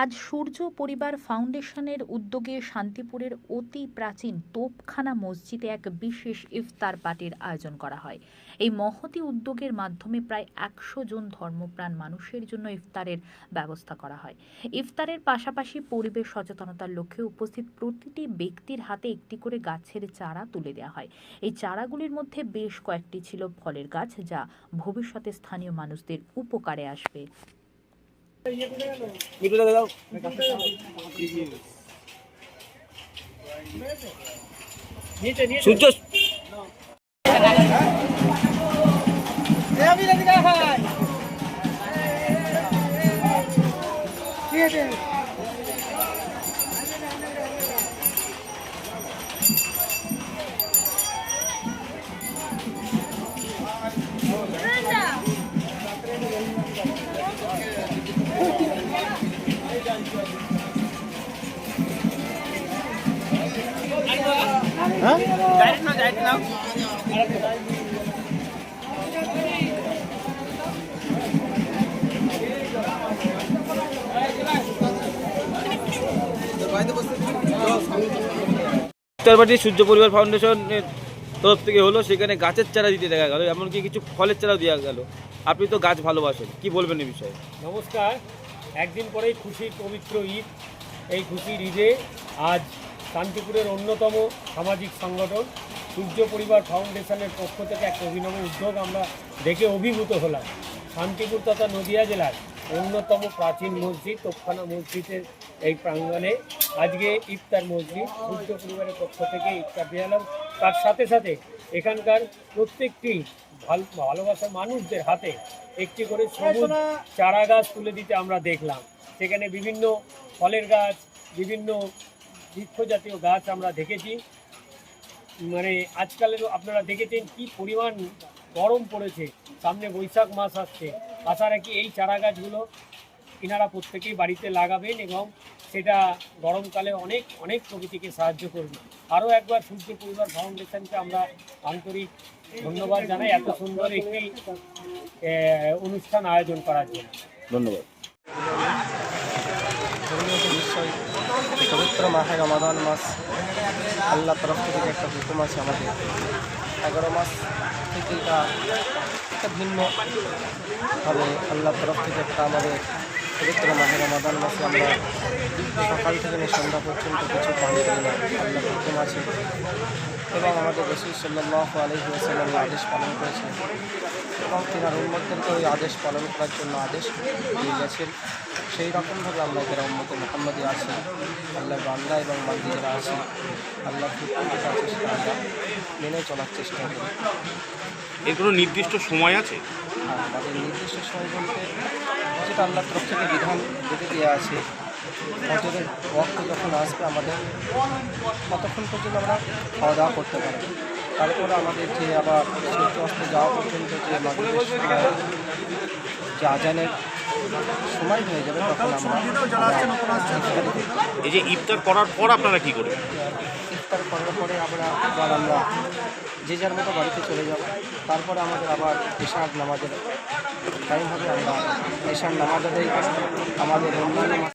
আজ সূর্য পরিবার ফাউন্ডেশনের উদ্যোগে শান্তিপুরের অতি প্রাচীন তোপখানা মসজিদে এক বিশেষ ইফতার পার্টির আয়োজন করা হয়। এই মহতি উদ্যোগের মাধ্যমে প্রায় একশো জন ধর্মপ্রাণ মানুষের জন্য ইফতারের ব্যবস্থা করা হয়। ইফতারের পাশাপাশি পরিবেশ সচেতনতার লক্ষ্যে উপস্থিত প্রতিটি ব্যক্তির হাতে একটি করে গাছের চারা তুলে দেওয়া হয়। এই চারাগুলির মধ্যে বেশ কয়েকটি ছিল ফলের গাছ, যা ভবিষ্যতে স্থানীয় মানুষদের উপকারে আসবে। मीटू दे दो नीचे नीचे सुचो ये भी लग है ये ইফতার পার্টি সূর্য পরিবার ফাউন্ডেশনের তরফ থেকে হলো সেখানে গাছের চারা দিতে দেখা গেল এমনকি কিছু ফলের চারা দেওয়া গেল। আপনি তো গাছ ভালোবাসেন কি বলবেন এই বিষয়ে? নমস্কার একদিন পরেই খুশির পবিত্র ঈদ এই খুশির ঈদে আজ শান্তিপুরের অন্যতম সামাজিক সংগঠন। সূর্য পরিবার ফাউন্ডেশনের পক্ষ থেকে এক অভিনব উদ্যোগ আমরা দেখে অভিভূত হলাম। শান্তিপুর তথা নদিয়া জেলার অন্যতম প্রাচীন মসজিদ তোপখানা মসজিদের এই প্রাঙ্গণে আজকে ইফতার মসজিদ। সূর্য পরিবারের পক্ষ থেকে ইফতার দিয়ে তার সাথে সাথে এখানকার প্রত্যেকটি ভাল- ভালোবাসার মানুষদের হাতে একটি করে সবুজ চারা গাছ তুলে দিতে আমরা দেখলাম। সেখানে বিভিন্ন ফলের গাছ বিভিন্ন বৃক্ষ জাতীয় গাছ আমরা দেখেছি। মানে আজকালের আপনারা দেখেছেন কি পরিমাণ গরম পড়েছে। সামনে বৈশাখ মাস আসছে। আশা রাখি এই চারা গাছগুলো ইনারা প্রত্যেকেই বাড়িতে লাগাবেন এবং সেটা গরমকালে অনেক অনেক প্রকৃতিকে সাহায্য করবে। আরও একবার সূর্য পরিবার ফাউন্ডেশনকে আমরা আন্তরিক ধন্যবাদ জানাই এত সুন্দর একটি অনুষ্ঠান আয়োজন করার জন্য। ধন্যবাদ ধর্মীয় যে বিষয় এই পবিত্র মাসে রমাদান মাস। আল্লাহ তরফ থেকে একটা হুকুম আছে আমাদের। এগারো মাস থেকে একটা ভিন্ন ভাবে আল্লাহ তরফ থেকে একটা আমাদের পবিত্র মাসে রমাদান মাসে আমরা সকাল থেকে সন্ধ্যা পর্যন্ত কিছু পানি করি না। আল্লাহ হুকুম আছে এবং আমাদের রসুল সাল্লাহ আলহি আসাল্লাম আদেশ পালন করেছেন। এবং তিনার উন্মতদেরকে ওই আদেশ পালন করার জন্য আদেশ দিয়ে গেছেন। সেই রকমভাবে আমরা যারা উন্মত মোহাম্মদী আছি আল্লাহ বান্দা এবং বান্দি যারা আছি আল্লাহ হুকুম যেটা আমরা মেনে চলার চেষ্টা করি এর কোনো নির্দিষ্ট সময় আছে? আর আমাদের নির্দিষ্ট সময় বলতে যেটা আল্লাহর তরফ থেকে বিধান বেঁধে দেওয়া আছে। ফজরের ওয়াক্ত যখন আসবে আমাদের ততক্ষণ পর্যন্ত আমরা খাওয়া দাওয়া করতে পারব। তারপরে আমাদের যে আবার সূর্য অস্ত যাওয়া পর্যন্ত যে যে আজানের সময় হয়ে যাবে তখন আমরা এই যে ইফতার করার পর আপনারা কি করবেন? ইফতার করার পরে আমরা আবার আমরা যে যার মতো বাড়িতে চলে যাব। তারপরে আমাদের আবার এশার নামাজের টাইম হবে। আমরা এশার নামাজ আদায় আমাদের অন্যান্য